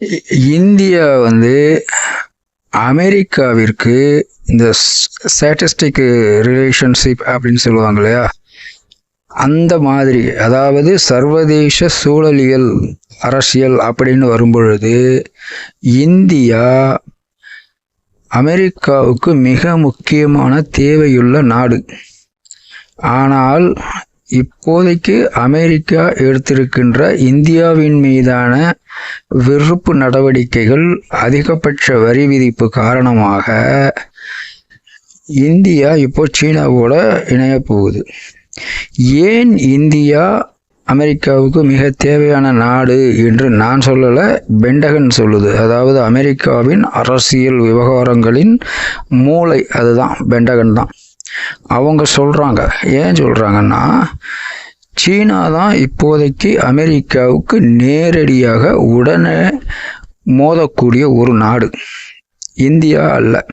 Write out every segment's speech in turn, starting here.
இ- India வந்து அமெரிக்காவிற்கு இந்த ஸ்டாட்டிஸ்டிக் ரிலேஷன்ஷிப் அப்படின்னு சொல்லுவாங்க இல்லையா? அந்த மாதிரி அதாவது சர்வதேச சூழலியல் அரசியல் அப்படின்னு வரும்பொழுது இந்தியா அமெரிக்காவுக்கு மிக முக்கியமான தேவையுள்ள நாடு. ஆனால் இப்போதைக்கு அமெரிக்கா எடுத்திருக்கின்ற இந்தியாவின் மீதான வெறுப்பு நடவடிக்கைகள் அதிகபட்ச வரி விதிப்பு காரணமாக இந்தியா இப்போ சீனாவோட இணைய போகுது ஏன் இந்தியா அமெரிக்காவுக்கு மிக தேவையான நாடு என்று நான் சொல்லலை பெண்டகன் சொல்லுது. அதாவது அமெரிக்காவின் அரசியல் விவகாரங்களின் மூளை அதுதான் பெண்டகன் தான். அவங்க சொல்கிறாங்க ஏன் சொல்கிறாங்கன்னா சீனா தான் இப்போதைக்கு அமெரிக்காவுக்கு நேரடியாக உடனே மோதக்கூடிய ஒரு நாடு. இந்தியா அல்ல.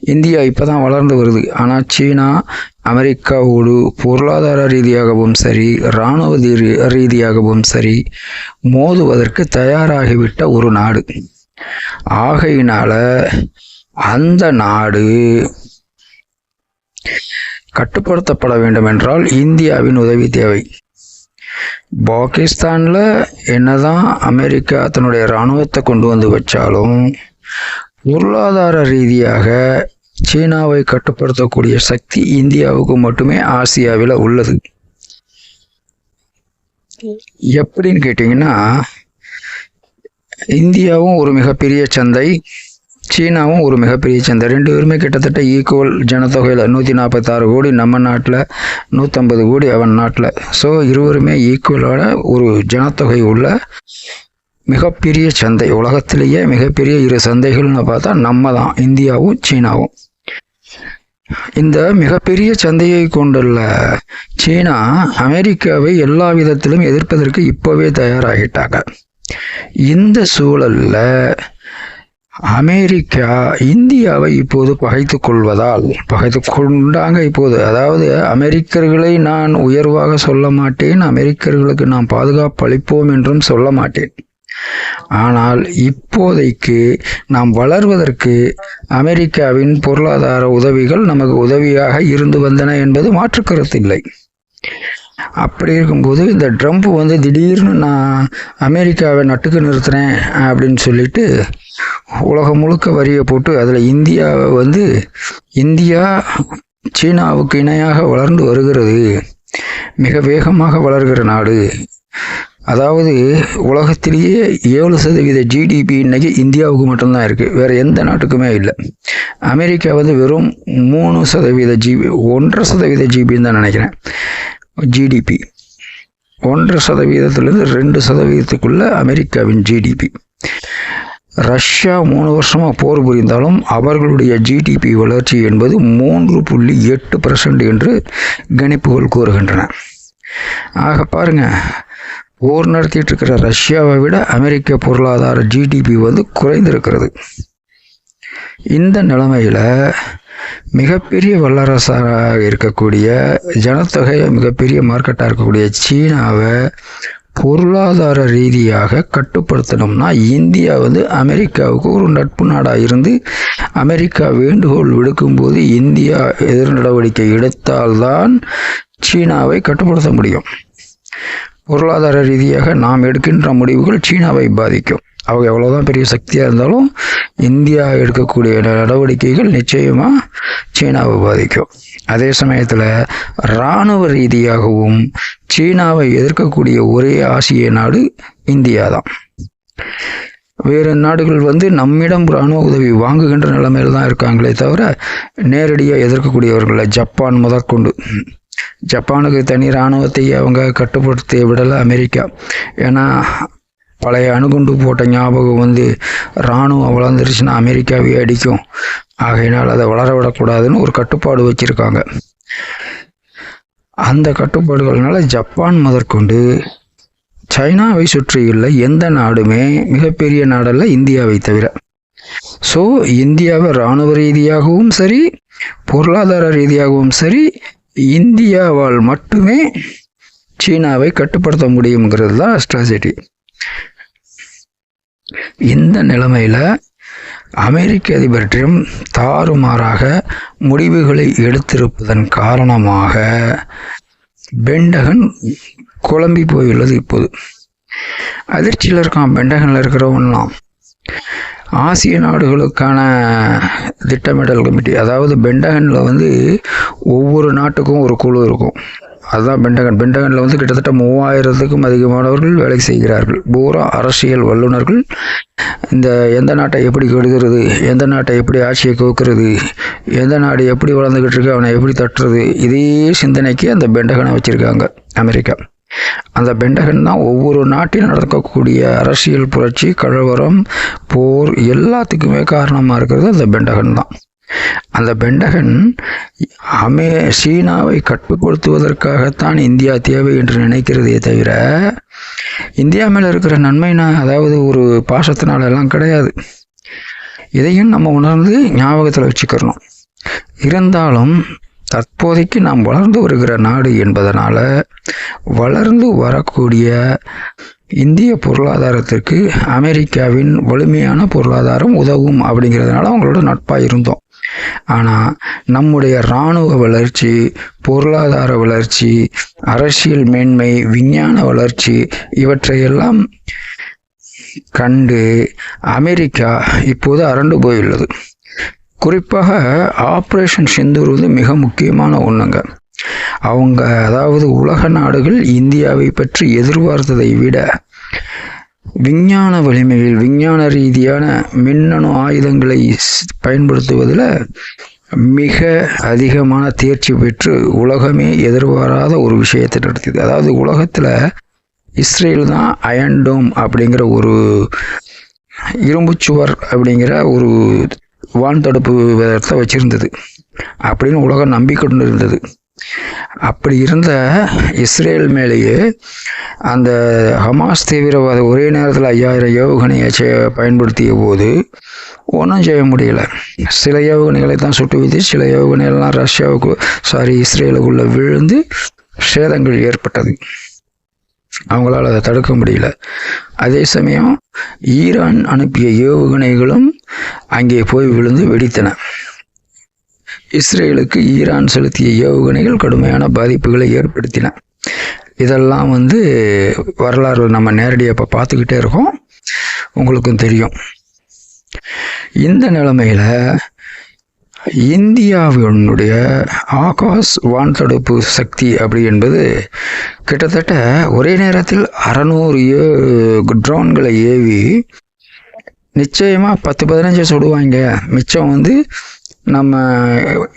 இந்தியா இப்போ தான் வளர்ந்து வருது. ஆனால் சீனா அமெரிக்காவோடு பொருளாதார ரீதியாகவும் சரி இராணுவ ரீ- ரீதியாகவும் சரி மோதுவதற்கு தயாராகிவிட்ட ஒரு நாடு. ஆகையினால அந்த நாடு கட்டுப்படுத்தப்பட வேண்டும் என்றால் இந்தியாவின் உதவி தேவை. பாகிஸ்தானில் என்னதான் அமெரிக்கா தன்னுடைய இராணுவத்தை கொண்டு வந்து வச்சாலும் பொருளாதார ரீதியாக சீனாவை கட்டுப்படுத்தக்கூடிய சக்தி இந்தியாவுக்கு மட்டுமே ஆசியாவில் உள்ளது. எப்படின்னு கேட்டிங்கன்னா இந்தியாவும் ஒரு மிகப்பெரிய சந்தை சீனாவும் ஒரு மிகப்பெரிய சந்தை. ரெண்டு பேருமே கிட்டத்தட்ட ஈக்குவல் ஜனத்தொகையில் நூற்றி நாற்பத்தாறு கோடி நம்ம நாட்டில் நூற்றம்பது கோடி அவன் நாட்டில். ஸோ இருவருமே ஈக்குவலான ஒரு ஜனத்தொகை உள்ள மிகப்பெரிய சந்தை. உலகத்திலேயே மிகப்பெரிய இரு சந்தைகள்னு பார்த்தா நம்ம தான் இந்தியாவும் சீனாவும். இந்த மிகப்பெரிய சந்தையை கொண்டுள்ள சீனா அமெரிக்காவை எல்லா விதத்திலும் எதிர்ப்பதற்கு இப்போவே தயாராகிட்டாங்க. இந்த சூழலில் அமெரிக்கா இந்தியாவை இப்போது பகைத்து கொள்வதால் பகைத்து கொண்டாங்க இப்போது. அதாவது அமெரிக்கர்களை நான் உயர்வாக சொல்ல மாட்டேன் அமெரிக்கர்களுக்கு நாம் பாதுகாப்பு அளிப்போம் என்றும் சொல்ல மாட்டேன். ஆனால் இப்போதைக்கு நாம் வளர்வதற்கு அமெரிக்காவின் பொருளாதார உதவிகள் நமக்கு உதவியாக இருந்து வந்தன என்பது மாற்று கருத்தில்லை. அப்படி இருக்கும்போது இந்த ட்ரம்ப் வந்து திடீர்னு நான் அமெரிக்காவை நட்டுக்கு நிறுத்துறேன் அப்படின்னு சொல்லிட்டு உலகம் முழுக்க வரியை போட்டு அதில் இந்தியாவை வந்து இந்தியா சீனாவுக்கு இணையாக வளர்ந்து வருகிறது. மிக வேகமாக வளர்கிற நாடு. அதாவது உலகத்திலேயே ஏழு சதவீத ஜிடிபி இன்றைக்கி இந்தியாவுக்கு மட்டும்தான் இருக்குது வேறு எந்த நாட்டுக்குமே இல்லை. அமெரிக்கா வந்து வெறும் மூணு சதவீத ஜிபி ஒன்றரை சதவீத ஜிபின்னு தான் நினைக்கிறேன். ஜிடிபி ஒன்றரை சதவீதத்திலிருந்து ரெண்டு சதவீதத்துக்குள்ளே அமெரிக்காவின் ஜிடிபி ரஷ்யா மூணு வருஷமாக போர் புரிந்தாலும் அவர்களுடைய ஜிடிபி வளர்ச்சி என்பது மூன்று புள்ளி எட்டு பர்சன்ட் என்று கணிப்புகள் கூறுகின்றன. ஆக பாருங்க போர் நடத்திட்டு இருக்கிற ரஷ்யாவை விட அமெரிக்க பொருளாதார ஜிடிபி வந்து குறைந்திருக்கிறது. இந்த நிலைமையில் மிகப்பெரிய வல்லரசாக இருக்கக்கூடிய ஜனத்தொகை மிகப்பெரிய மார்க்கெட்டாக இருக்கக்கூடிய சீனாவை பொருளாதார ரீதியாக கட்டுப்படுத்தணும்னா இந்தியா வந்து அமெரிக்காவுக்கு ஒரு நட்பு நாடாக இருந்து அமெரிக்கா வேண்டுகோள் விடுக்கும்போது இந்தியா எதிர் நடவடிக்கை எடுத்தால்தான் சீனாவை கட்டுப்படுத்த முடியும். பொருளாதார ரீதியாக நாம் எடுக்கின்ற முடிவுகள் சீனாவை பாதிக்கும். அவங்க எவ்வளோதான் பெரிய சக்தியாக இருந்தாலும் இந்தியா எடுக்கக்கூடிய நடவடிக்கைகள் நிச்சயமாக சீனாவை பாதிக்கும். அதே சமயத்தில் இராணுவ ரீதியாகவும் சீனாவை எதிர்க்கக்கூடிய ஒரே ஆசிய நாடு இந்தியா தான் வேறு நாடுகள் வந்து நம்மிடம் இராணுவ உதவி வாங்குகின்ற நிலைமையில் தான் இருக்காங்களே தவிர நேரடியாக எதிர்க்கக்கூடியவர்கள் ஜப்பான் முதற்கொண்டு. ஜப்பானுக்கு தனி இராணுவத்தை அவங்க கட்டுப்படுத்தி விடலை அமெரிக்கா. ஏன்னா பழைய அணுகுண்டு போட்ட ஞாபகம் வந்து இராணுவம் வளர்ந்துருச்சுன்னா அமெரிக்காவே அடிக்கும். ஆகையினால் அதை வளர விடக்கூடாதுன்னு ஒரு கட்டுப்பாடு வச்சுருக்காங்க. அந்த கட்டுப்பாடுகள்னால ஜப்பான் முதற்கொண்டு சைனாவை சுற்றியுள்ள எந்த நாடுமே மிகப்பெரிய நாடல்ல இந்தியாவை தவிர. ஸோ இந்தியாவை இராணுவ ரீதியாகவும் சரி பொருளாதார ரீதியாகவும் சரி இந்தியாவால் மட்டுமே சீனாவை கட்டுப்படுத்த முடியுங்கிறது தான் ஸ்ட்ராட்டஜி. இந்த நிலைமையில் அமெரிக்க அதிபர் ட்ரம்ப் தாறுமாறாக முடிவுகளை எடுத்திருப்பதன் காரணமாக பெண்டகன் குழம்பி போயுள்ளது இப்போது. அதிர்ச்சியில் இருக்கான் பெண்டகனில் இருக்கிறவன்லாம். ஆசிய நாடுகளுக்கான திட்டமிடல் கமிட்டி அதாவது பெண்டகனில் வந்து ஒவ்வொரு நாட்டுக்கும் ஒரு குழு இருக்கும். அதுதான் பெண்டகன் பெண்டகனில் வந்து கிட்டத்தட்ட மூவாயிரத்துக்கும் அதிகமானவர்கள் வேலை செய்கிறார்கள். பூரா அரசியல் வல்லுநர்கள். இந்த எந்த நாட்டை எப்படி கெடுக்கிறது? எந்த நாட்டை எப்படி ஆட்சியை கோக்குறது? எந்த நாடு எப்படி வளர்ந்துக்கிட்டு இருக்கு? அவனை எப்படி தட்டுறது? இதே சிந்தனைக்கு அந்த பெண்டகனை வச்சுருக்காங்க அமெரிக்கா. அந்த பெண்டகன் தான் ஒவ்வொரு நாட்டில் நடக்கக்கூடிய அரசியல் புரட்சி கழவரம் போர் எல்லாத்துக்குமே காரணமாக இருக்கிறது அந்த பெண்டகன் தான். அந்த பெண்டகன் அமே சீனாவை கட்டுப்படுத்துவதற்காகத்தான் இந்தியா தேவை என்று நினைக்கிறதே தவிர இந்தியா மேலே இருக்கிற நன்மைனா அதாவது ஒரு பாசத்தினாலெல்லாம் கிடையாது. இதையும் நம்ம உணர்ந்து ஞாபகத்தில் வச்சுக்கிறணும். இருந்தாலும் தற்போதைக்கு நாம் வளர்ந்து வருகிற நாடு என்பதனால் வளர்ந்து வரக்கூடிய இந்திய பொருளாதாரத்திற்கு அமெரிக்காவின் வலிமையான பொருளாதாரம் உதவும் அப்படிங்கிறதுனால அவங்களோட நட்பாக இருந்தோம். ஆனால் நம்முடைய இராணுவ வளர்ச்சி பொருளாதார வளர்ச்சி அரசியல் மேன்மை விஞ்ஞான வளர்ச்சி இவற்றையெல்லாம் கண்டு அமெரிக்கா இப்போது அரண்டு போயுள்ளது. குறிப்பாக ஆப்ரேஷன் சிந்துருவது மிக முக்கியமான ஒன்றுங்க அவங்க அதாவது உலக நாடுகள் இந்தியாவை பற்றி எதிர்பார்த்ததை விட விஞ்ஞான வலிமையில் விஞ்ஞான ரீதியான மின்னணு ஆயுதங்களை பயன்படுத்துவதில் மிக அதிகமான தேர்ச்சி பெற்று உலகமே எதிர்பாராத ஒரு விஷயத்தை நடத்தியது. அதாவது உலகத்தில் இஸ்ரேல் தான் அயன்டோம் அப்படிங்கிற ஒரு இரும்புச்சுவர் அப்படிங்கிற ஒரு வான் தடுப்பு விதத்தை வச்சுருந்தது. அப்படின்னு உலகம் நம்பிக்கொண்டு இருந்தது. அப்படி இருந்த இஸ்ரேல் மேலேயே அந்த ஹமாஸ் தீவிரவாத ஒரே நேரத்தில் ஐயாயிரம் ஏவுகணையை பயன்படுத்திய போது ஒன்றும் செய்ய முடியல. சில ஏவுகணைகளை தான் சுட்டு வைத்து சில ஏவுகணைகள்லாம் ரஷ்யாவுக்கு சாரி இஸ்ரேலுக்குள்ளே விழுந்து சேதங்கள் ஏற்பட்டது. அவங்களால அதை தடுக்க முடியல. அதே சமயம் ஈரான் அனுப்பிய ஏவுகணைகளும் அங்கே போய் விழுந்து வெடித்தன. இஸ்ரேலுக்கு ஈரான் செலுத்திய ஏவுகணைகள் கடுமையான பாதிப்புகளை ஏற்படுத்தின. இதெல்லாம் வந்து வரலாறு நம்ம நேரடியாக இப்போ பார்த்துக்கிட்டே இருக்கோம். உங்களுக்கும் தெரியும். இந்த நிலைமையில் இந்தியாவினுடைய ஆகாஷ் வான் தடுப்பு சக்தி அப்படி என்பது கிட்டத்தட்ட ஒரே நேரத்தில் அறநூறு ஏ ட்ரோன்களை ஏவி நிச்சயமாக பத்து பதினஞ்சு சுடுவாங்க. மிச்சம் வந்து நம்ம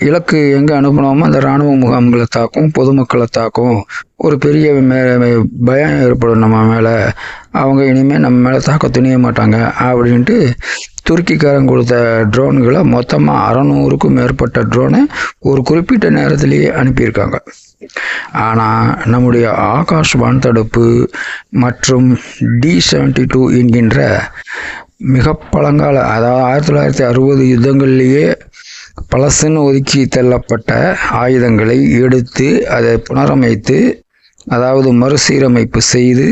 இலக்கு எங்கே அனுப்பினோமோ அந்த இராணுவ முகாம்களை தாக்கும் பொதுமக்களை தாக்கும். ஒரு பெரிய மே பயம் ஏற்படும் நம்ம மேலே. அவங்க இனிமேல் நம்ம மேலே தாக்க துணிய மாட்டாங்க அப்படின்ட்டு துருக்கிக்காரன் கொடுத்த ட்ரோன்களை மொத்தமாக அறநூறுக்கும் மேற்பட்ட ட்ரோனை ஒரு குறிப்பிட்ட நேரத்திலேயே அனுப்பியிருக்காங்க. ஆனால் நம்முடைய ஆகாஷ் வான்தடுப்பு மற்றும் டி செவன்டி டூ என்கின்ற மிக பழங்கால அதாவது ஆயிரத்தி தொள்ளாயிரத்தி அறுபது யுத்தங்கள்லேயே பழசுன்னு ஒதுக்கி தள்ளப்பட்ட ஆயுதங்களை எடுத்து அதை புனரமைத்து அதாவது மறுசீரமைப்பு செய்து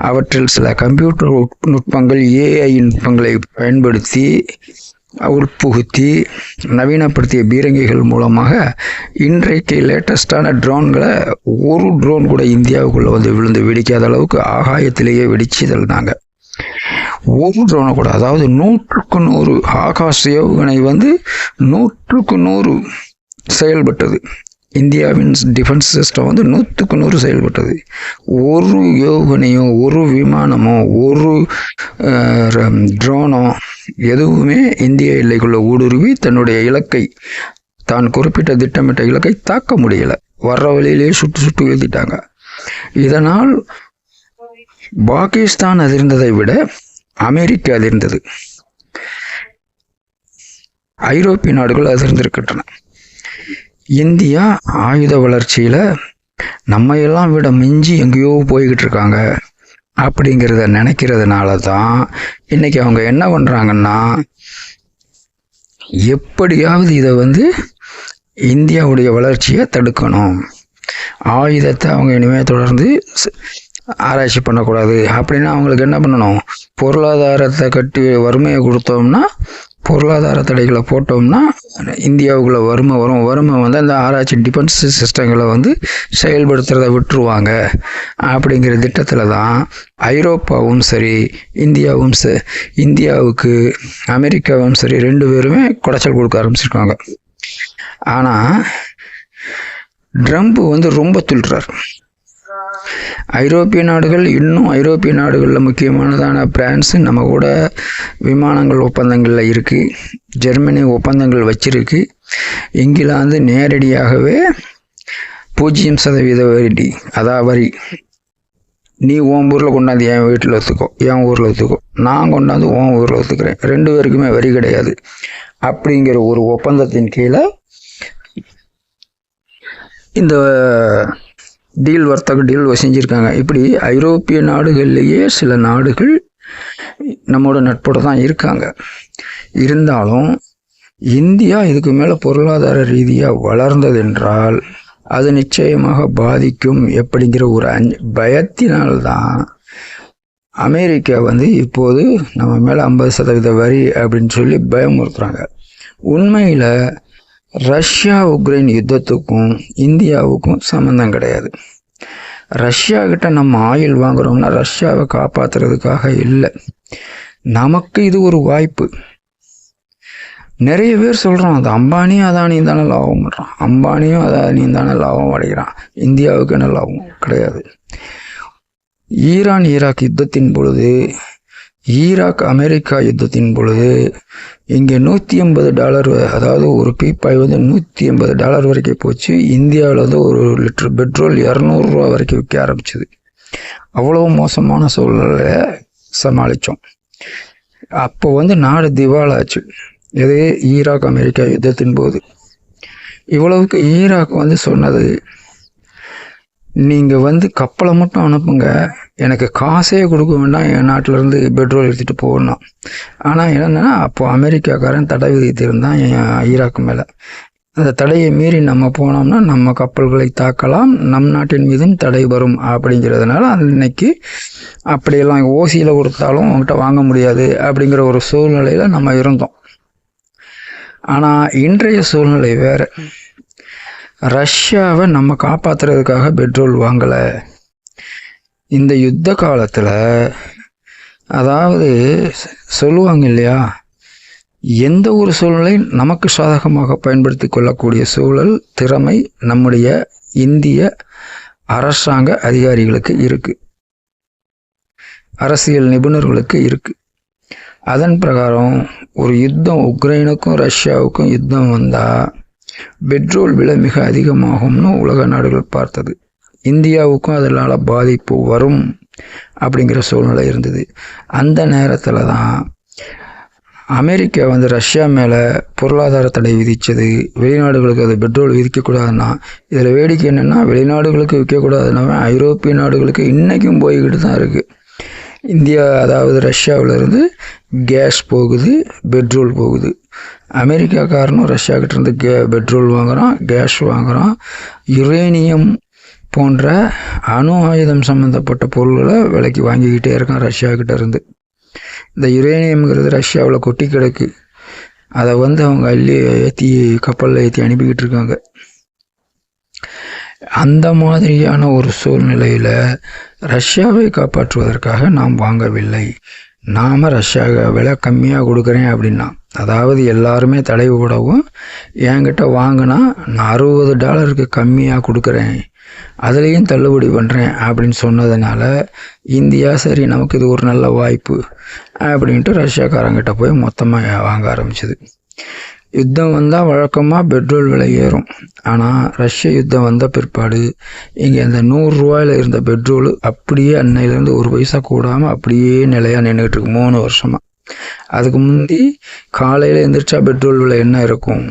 அவற்றில் சில கம்ப்யூட்டர் நுட்பங்கள் ஏஐ நுட்பங்களை பயன்படுத்தி உட்புகுத்தி நவீனப்படுத்திய பீரங்கிகள் மூலமாக இன்றைக்கு லேட்டஸ்டான ட்ரோன்களை ஒரு ட்ரோன் கூட இந்தியாவுக்குள்ளே வந்து விழுந்து வெடிக்காத அளவுக்கு ஆகாயத்திலேயே வெடிச்சு தள்ளினாங்க ஒரு ட்ரோனை கூட அதாவது நூற்றுக்கு நூறு ஆகாஷ் ஏவுகணை வந்து நூற்றுக்கு நூறு செயல்பட்டது. இந்தியாவின் டிஃபென்ஸ் சிஸ்டம் வந்து நூற்றுக்கு நூறு செயல்பட்டது. ஒரு ஏவுகணையோ ஒரு விமானமோ ஒரு ட்ரோனோ எதுவுமே இந்திய எல்லைக்குள்ளே ஊடுருவி தன்னுடைய இலக்கை தான் குறிப்பிட்ட திட்டமிட்ட இலக்கை தாக்க முடியலை. வர்ற வழியிலேயே சுட்டு சுட்டு வீழ்த்திட்டாங்க. இதனால் பாகிஸ்தான் அதிர்ந்ததை விட அமெரிக்கா அதிர்ந்தது. ஐரோப்பிய நாடுகள் அதிர்ந்திருக்கின்றன. இந்தியா ஆயுத வளர்ச்சியில் நம்ம எல்லாம் விட மிஞ்சி எங்கேயோ போய்கிட்டு இருக்காங்க அப்படிங்கிறத நினைக்கிறதுனால தான் இன்னைக்கு அவங்க என்ன பண்ணுறாங்கன்னா எப்படியாவது இதை வந்து இந்தியாவுடைய வளர்ச்சியை தடுக்கணும். ஆயுதத்தை அவங்க இனிமேல் தொடர்ந்து ஆராய்ச்சி பண்ணக்கூடாது. அப்படின்னா அவங்களுக்கு என்ன பண்ணணும்? பொருளாதாரத்தை கட்டி வறுமையை கொடுத்தோம்னா பொருளாதார தடைகளை போட்டோம்னா இந்தியாவுக்குள்ள வறுமை வரும். வறுமை வந்து அந்த ஆராய்ச்சி டிஃபென்ஸ் சிஸ்டங்களை வந்து செயல்படுத்துறதை விட்டுருவாங்க. அப்படிங்கிற திட்டத்தில் தான் ஐரோப்பாவும் சரி இந்தியாவும் ச இந்தியாவுக்கு அமெரிக்காவும் சரி ரெண்டு பேருமே குடைச்சல் கொடுக்க ஆரம்பிச்சிருக்காங்க. ஆனால் ட்ரம்ப் வந்து ரொம்ப துள்ளுறார். ஐரோப்பிய நாடுகள் இன்னும் ஐரோப்பிய நாடுகளில் முக்கியமானதான பிரான்ஸ் நம்ம கூட விமானங்கள் ஒப்பந்தங்களில் இருக்குது ஜெர்மனி ஒப்பந்தங்கள் வச்சிருக்கு. இங்கிலாந்து நேரடியாகவே பூஜ்ஜியம் சதவீத வரி அதான் வரி. நீ உன் ஊரில் கொண்டாந்து என் வீட்டில் ஒத்துக்கோ என் ஊரில் ஒத்துக்கோ. நான் கொண்டாந்து உன் ஊரில் ஒத்துக்கிறேன். ரெண்டு பேருக்குமே வரி கிடையாது. அப்படிங்கிற ஒரு ஒப்பந்தத்தின் கீழே இந்த டீல் வர்த்தக டீல் செஞ்சுருக்காங்க இப்படி ஐரோப்பிய நாடுகள்லேயே சில நாடுகள் நம்மோட நட்போடு தான் இருக்காங்க. இருந்தாலும் இந்தியா இதுக்கு மேலே பொருளாதார ரீதியாக வளர்ந்தது என்றால் அது நிச்சயமாக பாதிக்கும் எப்படிங்கிற ஒரு அஞ்சு பயத்தினால்தான் அமெரிக்கா வந்து இப்போது நம்ம மேலே ஐம்பது சதவீத வரி அப்படின்னு சொல்லி பயமுறுத்துகிறாங்க உண்மையில் ரஷ்யா உக்ரைன் யுத்தத்துக்கும் இந்தியாவுக்கும் சம்மந்தம் கிடையாது. ரஷ்யா கிட்ட நம்ம ஆயில் வாங்குறோம்னா ரஷ்யாவை காப்பாத்துறதுக்காக இல்லை. நமக்கு இது ஒரு வாய்ப்பு. நிறைய பேர் சொல்கிறான் அது அம்பானியும் அதானியும் தானே லாபம் பண்ணுறான் அம்பானியும் அதானியும் தானே லாபம் அடைகிறான். இந்தியாவுக்கு என்ன லாபம்? கிடையாது. ஈரான் ஈராக் யுத்தத்தின் பொழுது ஈராக் அமெரிக்கா யுத்தத்தின் பொழுது இங்கே நூற்றி ஐம்பது டாலர் அதாவது ஒரு பீப்பாய் வந்து நூற்றி ஐம்பது டாலர் வரைக்கும் போச்சு. இந்தியாவில் வந்து ஒரு லிட்டர் பெட்ரோல் இரநூறுவா வரைக்கும் விற்க ஆரம்பிச்சது. அவ்வளோ மோசமான சூழ்நிலையை சமாளித்தோம் அப்போ வந்து நாடு திவாலாச்சு எது ஈராக் அமெரிக்கா யுத்தத்தின் போது. இவ்வளவுக்கு ஈராக் வந்து சொன்னது நீங்கள் வந்து கப்பலை மட்டும் அனுப்புங்க. எனக்கு காசே கொடுக்க வேண்டாம். என் நாட்டிலேருந்து பெட்ரோல் எடுத்துகிட்டு போகணும். ஆனால் என்னென்னா அப்போ அமெரிக்காக்காரன் தடை விதித்திருந்தான் என் ஈராக் மேலே. அந்த தடையை மீறி நம்ம போனோம்னா நம்ம கப்பல்களை தாக்கலாம் நம் நாட்டின் மீதும் தடை வரும் அப்படிங்கிறதுனால இன்னைக்கு அப்படியெல்லாம் ஓசியில் கொடுத்தாலும் அவங்ககிட்ட வாங்க முடியாது அப்படிங்கிற ஒரு சூழ்நிலையில் நம்ம இருந்தோம். ஆனால் இன்றைய சூழ்நிலை வேறு. ரஷ்யாவை நம்ம காப்பாற்றுறதுக்காக பெட்ரோல் வாங்கலை. இந்த யுத்த காலத்தில் அதாவது சொல்லுவாங்க இல்லையா எந்த ஒரு சூழ்நிலை நமக்கு சாதகமாக பயன்படுத்தி கொள்ளக்கூடிய சூழல் திறமை நம்முடைய இந்திய அரசாங்க அதிகாரிகளுக்கு இருக்குது அரசியல் நிபுணர்களுக்கு இருக்குது அதன் பிரகாரம் ஒரு யுத்தம் உக்ரைனுக்கும் ரஷ்யாவுக்கும் யுத்தம் வந்தால் பெட்ரோல் விலை மிக அதிகமாகும்னு உலக நாடுகள் பார்த்தது. இந்தியாவுக்கும் அதனால் பாதிப்பு வரும் அப்படிங்கிற சூழ்நிலை இருந்தது. அந்த நேரத்தில் தான் அமெரிக்கா வந்து ரஷ்யா மேலே பொருளாதார தடை விதித்தது வெளிநாடுகளுக்கு அது பெட்ரோல் விதிக்கக்கூடாதுன்னா இதில் வேடிக்கை என்னென்னா வெளிநாடுகளுக்கு விற்கக்கூடாதுன்னா ஐரோப்பிய நாடுகளுக்கு இன்றைக்கும் போய்கிட்டு தான் இருக்குது இந்தியா அதாவது ரஷ்யாவிலேருந்து கேஸ் போகுது பெட்ரோல் போகுது. அமெரிக்காக்காரனும் ரஷ்யாக்கிட்டேருந்து கே பெட்ரோல் வாங்குகிறான் கேஸ் வாங்குகிறான் யுரேனியம் போன்ற அணு ஆயுதம் சம்மந்தப்பட்ட பொருள்களை விலைக்கு வாங்கிக்கிட்டே இருக்கான் ரஷ்யாக்கிட்ட இருந்து. இந்த யுரேனியம்ங்கிறது ரஷ்யாவில் கொட்டி கிடக்கு. அதை வந்து அவங்க அள்ளி ஏற்றி கப்பலில் ஏற்றி அனுப்பிக்கிட்டு இருக்காங்க. அந்த மாதிரியான ஒரு சூழ்நிலையில் ரஷ்யாவை காப்பாற்றுவதற்காக நாம் வாங்கவில்லை. நாம் ரஷ்யா விலை கம்மியாக கொடுக்குறேன் அப்படின்னா. அதாவது எல்லாருமே தடை போடவும் என்கிட்ட வாங்கினா நான் அறுபது டாலருக்கு கம்மியாக கொடுக்குறேன். அதுலேயும் தள்ளுபடி பண்ணுறேன் அப்படின்னு சொன்னதுனால இந்தியா சரி நமக்கு இது ஒரு நல்ல வாய்ப்பு அப்படின்ட்டு ரஷ்யாக்காரங்கிட்ட போய் மொத்தமாக வாங்க ஆரம்பிச்சிது. யுத்தம் வந்தால் வழக்கமாக பெட்ரோல் விலை ஏறும். ஆனால் ரஷ்ய யுத்தம் வந்த பிற்பாடு இங்கே இந்த நூறுரூவாயில் இருந்த பெட்ரோல் அப்படியே அன்னையிலேருந்து ஒரு பைசா கூடாமல் அப்படியே நிலையாக நின்றுக்கிட்டு இருக்கு மூணு வருஷமாக அதுக்கு முந்தி காலையில் எந்திரிச்சா பெட்ரோல் விலை என்ன இருக்கும்?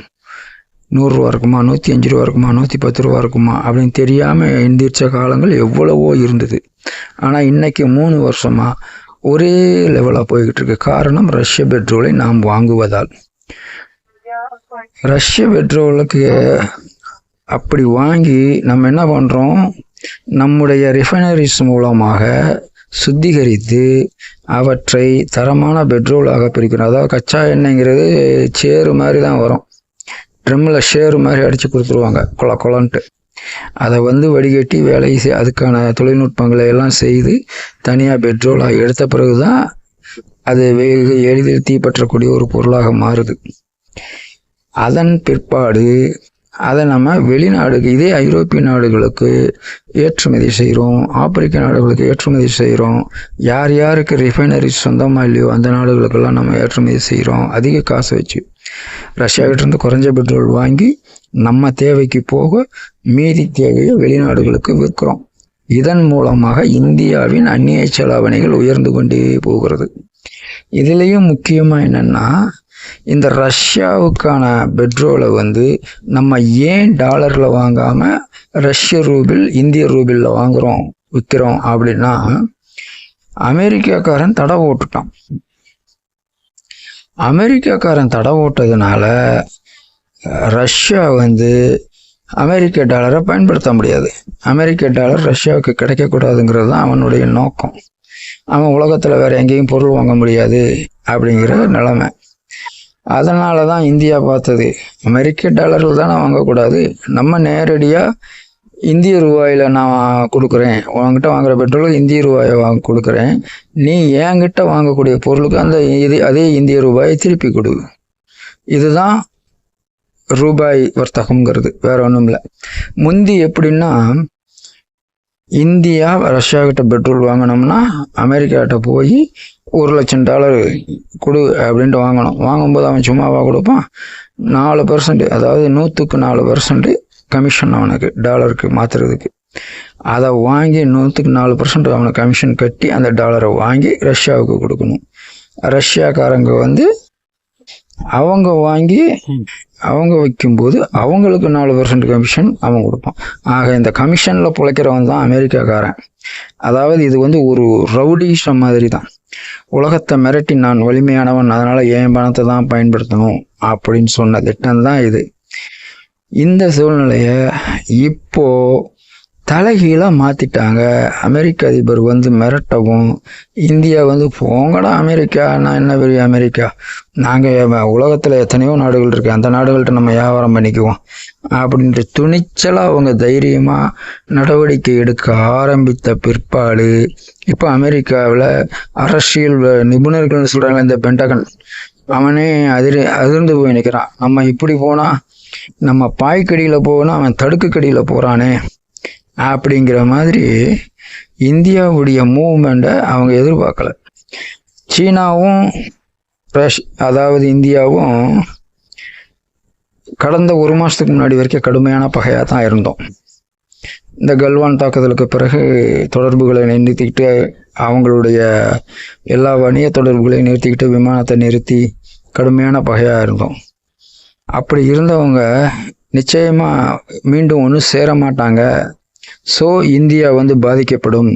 நூறுரூவா இருக்குமா? நூற்றி அஞ்சு ரூபா இருக்குமா? நூற்றி பத்து ரூபா இருக்குமா? அப்படின்னு தெரியாமல் எந்திரிச்ச காலங்கள் எவ்வளவோ இருந்தது. ஆனால் இன்றைக்கி மூணு வருஷமாக ஒரே லெவலாக போய்கிட்டு இருக்கு. காரணம் ரஷ்ய பெட்ரோலை நாம் வாங்குவதால். ரஷ்ய பெட்ரோலுக்கு அப்படி வாங்கி நம்ம என்ன பண்ணுறோம் நம்முடைய ரிஃபைனரிஸ் மூலமாக சுத்திகரித்து அவற்றை தரமான பெட்ரோலாக பிரிக்கணும். அதாவது கச்சா எண்ணெய்ங்கிறது சேறு மாதிரி தான் வரும். ட்ரம்மில் ஷேரு மாதிரி அடித்து கொடுத்துருவாங்க. கொல கொலன்ட்டு. அதை வந்து வடிகட்டி வேலை செய் அதுக்கான தொழில்நுட்பங்களை எல்லாம் செய்து தனியாக பெட்ரோலாக எடுத்த பிறகு தான் அது வெகு எளிதில் தீப்பற்றக்கூடிய ஒரு பொருளாக மாறுது. அதன் பிற்பாடு அதை நம்ம வெளிநாடுக்கு இதே ஐரோப்பிய நாடுகளுக்கு ஏற்றுமதி செய்கிறோம் ஆப்பிரிக்க நாடுகளுக்கு ஏற்றுமதி செய்கிறோம் யார் யாருக்கு ரிஃபைனரி சொந்தமாக இல்லையோ அந்த நாடுகளுக்கெல்லாம் நம்ம ஏற்றுமதி செய்கிறோம் அதிக காசு வச்சு. ரஷ்யாவிட்டிருந்து குறைஞ்ச பெட்ரோல் வாங்கி நம்ம தேவைக்கு போக மீதி தேவையை வெளிநாடுகளுக்கு விற்கிறோம். இதன் மூலமாக இந்தியாவின் அந்நிய செலாவணிகள் உயர்ந்து கொண்டே போகிறது. இதுலேயும் முக்கியமாக என்னென்னா இந்த ரஷ்யாவுக்கான பெட்ரோலை வந்து நம்ம ஏன் டாலரில் வாங்காமல் ரஷ்ய ரூபில் இந்திய ரூபிளில் வாங்குகிறோம் விற்கிறோம் அப்படின்னா அமெரிக்காக்காரன் தடை ஓட்டுட்டான் அமெரிக்காக்காரன் தடை ஓட்டதுனால ரஷ்யா வந்து அமெரிக்க டாலரை பயன்படுத்த முடியாது. அமெரிக்க டாலர் ரஷ்யாவுக்கு கிடைக்கக்கூடாதுங்கிறது தான் அவனுடைய நோக்கம். அவன் உலகத்தில் வேறு எங்கேயும் பொருள் வாங்க முடியாது அப்படிங்கிற நிலைமை. அதனால தான் இந்தியா பார்த்தது. அமெரிக்க டாலர்கள் தானே வாங்கக்கூடாது. நம்ம நேரடியாக இந்திய ரூபாயில் நான் கொடுக்குறேன். உங்ககிட்ட வாங்குற பெட்ரோலுக்கு இந்திய ரூபாயை வாங்க கொடுக்குறேன். நீ என்கிட்ட வாங்கக்கூடிய பொருளுக்கு அந்த இது அதே இந்திய ரூபாயை திருப்பி கொடு. இதுதான் ரூபாய் வர்த்தகம்ங்கிறது. வேற ஒன்றும் இல்லை முந்தி எப்படின்னா இந்தியா ரஷ்யாக்கிட்ட பெட்ரோல் வாங்கினோம்னா அமெரிக்காட்ட போய் ஒரு லட்சம் டாலர் கொடு அப்படின்ட்டு வாங்கணும். வாங்கும்போது அவன் சும்மாவாக கொடுப்பான். நாலு பர்சன்ட் அதாவது நூற்றுக்கு நாலு பர்சன்ட் கமிஷன் அவனுக்கு டாலருக்கு மாற்றுறதுக்கு அதை வாங்கி நூற்றுக்கு நாலு பர்சன்ட் அவனுக்கு கமிஷன் கட்டி அந்த டாலரை வாங்கி ரஷ்யாவுக்கு கொடுக்கணும். ரஷ்யாக்காரங்க வந்து அவங்க வாங்கி அவங்க வைக்கும்போது அவங்களுக்கு நாலு பர்சன்ட் கமிஷன் அவன் கொடுப்பான். ஆக இந்த கமிஷனில் பிழைக்கிறவன் தான் அமெரிக்காக்காரன். அதாவது இது வந்து ஒரு ரவுடிஷம் மாதிரி தான் உலகத்தை மிரட்டி நான் வலிமையானவன் அதனால என் பணத்தை தான் பயன்படுத்தணும் அப்படின்னு சொன்ன திட்டம் தான் இது. இந்த சூழ்நிலைய இப்போ தலைகீழாக மாற்றிட்டாங்க அமெரிக்க அதிபர் வந்து மிரட்டவும் இந்தியா வந்து போங்கடா அமெரிக்கா நான் என்ன பெரிய அமெரிக்கா? நாங்கள் உலகத்தில் எத்தனையோ நாடுகள் இருக்கு. அந்த நாடுகள்கிட்ட நம்ம வியாபாரம் பண்ணிக்குவோம். அப்படின்ற துணிச்சலாக அவங்க தைரியமாக நடவடிக்கை எடுக்க ஆரம்பித்த பிற்பாடு இப்போ அமெரிக்காவில் அரசியல் நிபுணர்கள்னு சொல்கிறாங்க இந்த பென்டகன். அவனே அதிர் அதிர்ந்து போய் நிற்கிறான் நம்ம இப்படி போனால் நம்ம பாய்க்கடியில் போனால் அவன் தடுக்கு கடியில் போகிறானே அப்படிங்கிற மாதிரி இந்தியாவுடைய மூவ்மெண்ட்டை அவங்க எதிர்பார்க்கல. சீனாவும் ரஷ் அதாவது இந்தியாவும் கடந்த ஒரு மாதத்துக்கு முன்னாடி வரைக்கும் கடுமையான பகையாக தான் இருந்தோம். இந்த கல்வான் தாக்குதலுக்கு பிறகு தொடர்புகளை நிறுத்திக்கிட்டு அவங்களுடைய எல்லா வணிக தொடர்புகளையும் நிறுத்திக்கிட்டு விமானத்தை நிறுத்தி கடுமையான பகையாக இருந்தோம். அப்படி இருந்தவங்க நிச்சயமாக மீண்டும் ஒன்றும் சேர மாட்டாங்க. ஸோ இந்தியா வந்து பாதிக்கப்படும்.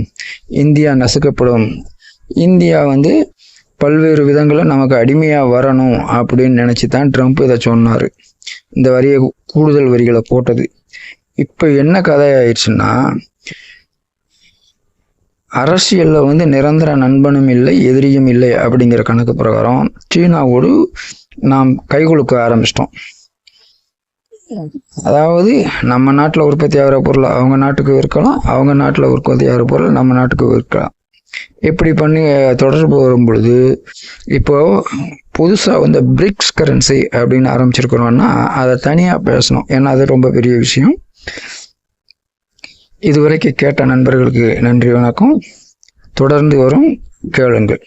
இந்தியா நசுக்கப்படும். இந்தியா வந்து பல்வேறு விதங்களில் நமக்கு அடிமையாக வரணும் அப்படின்னு நினச்சி தான் ட்ரம்ப் இதை சொன்னார். இந்த வரியை கூடுதல் வரிகளை போட்டது. இப்போ என்ன கதை ஆயிடுச்சுன்னா அரசியலில் வந்து நிரந்தர நண்பனும் இல்லை எதிரியும் இல்லை அப்படிங்கிற கணக்கு பிரகாரம் சீனாவோடு நாம் கைகொழுக்க ஆரம்பிச்சிட்டோம். அதாவது நம்ம நாட்டில் உற்பத்தி ஆகிற பொருள் அவங்க நாட்டுக்கு விற்கலாம் அவங்க நாட்டில் உற்பத்தி ஆகிற பொருள் நம்ம நாட்டுக்கு விற்கலாம். இப்படி பண்ணி தொடர்பு வரும் பொழுது இப்போது புதுசாக வந்து பிரிக்ஸ் கரன்சி அப்படின்னு ஆரம்பிச்சிருக்கிறோம்னா அதை தனியாக பேசணும். ஏன்னா அது ரொம்ப பெரிய விஷயம். இதுவரைக்கும் கேட்ட நண்பர்களுக்கு நன்றி வணக்கம். தொடர்ந்து வரும் கேளுங்கள்.